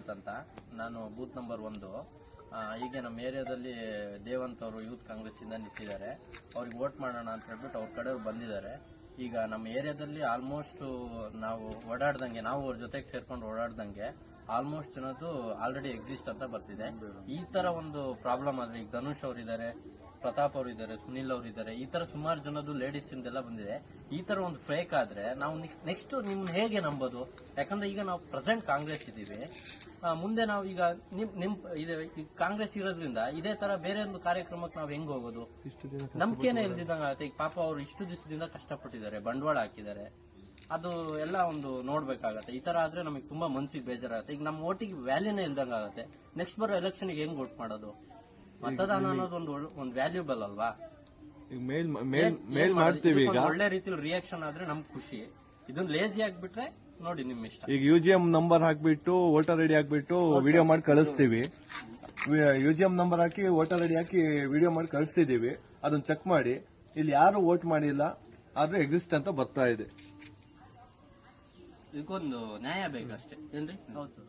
ಮಂಜುನಾಥ್ ಅಂತ ನಾನು booth number ಒಂದು. ಈಗ ನಮ್ಮ ಏರಿಯಾದಲ್ಲಿ ದೇವಂತ್ ಅವರು ಯೂತ್ ಕಾಂಗ್ರೆಸ್ ಇಂದ ನಿಂತಿದ್ದಾರೆ. ಅವ್ರಿಗೆ ವೋಟ್ ಮಾಡೋಣ ಅಂತ ಹೇಳ್ಬಿಟ್ಟು ಅವ್ರ ಕಡೆಯವ್ರು ಬಂದಿದ್ದಾರೆ. ಈಗ ನಮ್ಮ ಏರಿಯಾದಲ್ಲಿ ಆಲ್ಮೋಸ್ಟ್ ನಾವು ಓಡಾಡ್ದಂಗೆ, ನಾವು ಅವ್ರ ಜೊತೆಗೆ ಸೇರ್ಕೊಂಡು ಓಡಾಡ್ದಂಗೆ ಆಲ್ಮೋಸ್ಟ್ ಅನ್ನೋದು ಆಲ್ರೆಡಿ ಎಕ್ಸಿಸ್ಟ್ ಅಂತ ಬರ್ತಿದೆ. ಈ ತರ ಒಂದು ಪ್ರಾಬ್ಲಮ್ ಆದ್ರೆ ಈಗ ಧನುಷ್ ಅವರಿದ್ದಾರೆ ಪ್ರತಾಪ್ ಅವರು ಇದ್ದಾರೆ ಸುನಿಲ್ ಅವರು ಇದ್ದಾರೆ ಈ ತರ ಸುಮಾರು ಜನದ್ದು ಲೇಡೀಸ್ ಇಂದೆಲ್ಲ ಬಂದಿದೆ. ಈ ತರ ಒಂದು ಫೇಕ್ ಆದ್ರೆ ನಾವು ನೆಕ್ಸ್ಟ್ ನಿಮ್ನ ಹೇಗೆ ನಂಬೋದು? ಯಾಕಂದ್ರೆ ಈಗ ನಾವು ಪ್ರೆಸೆಂಟ್ ಕಾಂಗ್ರೆಸ್ ಇದ್ದೀವಿ. ಮುಂದೆ ನಾವು ಈಗ ನಿಮ್ ನಿಮ್ ಇದೆ ಕಾಂಗ್ರೆಸ್ ಇರೋದ್ರಿಂದ ಇದೇ ತರ ಬೇರೆ ಒಂದು ಕಾರ್ಯಕ್ರಮಕ್ಕೆ ನಾವು ಹೆಂಗ್ ಹೋಗೋದು? ನಂಬಿಕೆನೇ ಇಲ್ದಿದಂಗ ಆಗುತ್ತೆ ಈಗ ಪಾಪ ಅವರು ಇಷ್ಟು ದಿವಸದಿಂದ ಕಷ್ಟಪಟ್ಟಿದ್ದಾರೆ ಬಂಡವಾಳ ಹಾಕಿದ್ದಾರೆ. ಅದು ಎಲ್ಲ ಒಂದು ನೋಡ್ಬೇಕಾಗತ್ತೆ. ಈ ತರ ಆದ್ರೆ ನಮಗೆ ತುಂಬಾ ಮನ್ಸಿಗೆ ಬೇಜಾರಾಗುತ್ತೆ. ಈಗ ನಮ್ಮ ಓಟಿಗೆ ವ್ಯಾಲ್ಯೂನೇ ಇಲ್ದಂಗ ಆಗುತ್ತೆ ನೆಕ್ಸ್ಟ್ ಬರೋ ಎಲೆಕ್ಷನ್ ಹೆಂಗ್ ವೋಟ್ ಮಾಡೋದು? ಮತದಾನ ಅನ್ನೋದೊಂದು ಒಂದು ಒಂದು ವ್ಯಾಲ್ಯೂಬಲ್ ಅಲ್ವಾ? ಈಗ ಮೇಲ್ ಮೇಲ್ ಮೇಲ್ ಮಾಡ್ತೀವಿ ಈಗ. ಇದಕ್ಕೊಂದು ಒಳ್ಳೆ ರೀತಿಲಿ ರಿಯಾಕ್ಷನ್ ಆದ್ರೆ ನಮ್ಗೆ ಖುಷಿ. ಇದನ್ನ ಲೇಜಿ ಆಗ್ಬಿಟ್ರೆ ನೋಡಿ ನಿಮ್ ಇಷ್ಟ. ಈಗ ಯು ಜಿ ಎಂ ನಂಬರ್ ಹಾಕ್ಬಿಟ್ಟು ವೋಟರ್ ರೆಡಿ ಹಾಕ್ಬಿಟ್ಟು ವಿಡಿಯೋ ಮಾಡಿ ಕಳಿಸ್ತೀವಿ. ಯು ಜಿ ಎಂ ನಂಬರ್ ಹಾಕಿ ವೋಟರ್ ರೆಡಿ ಹಾಕಿ ವಿಡಿಯೋ ಮಾಡಿ ಕಳಿಸ್ತಿದೀವಿ ಅದನ್ನ ಚೆಕ್ ಮಾಡಿ. ಇಲ್ಲಿ ಯಾರು ವೋಟ್ ಮಾಡಿಲ್ಲ ಆದ್ರೆ ಎಕ್ಸಿಸ್ಟ್ ಅಂತ ಬರ್ತಾ ಇದೆ. ಇದಕ್ಕೊಂದು ನ್ಯಾಯ ಬೇಕಷ್ಟೇ. ಏನ್ರಿ? ಹೌದು ಸರ್.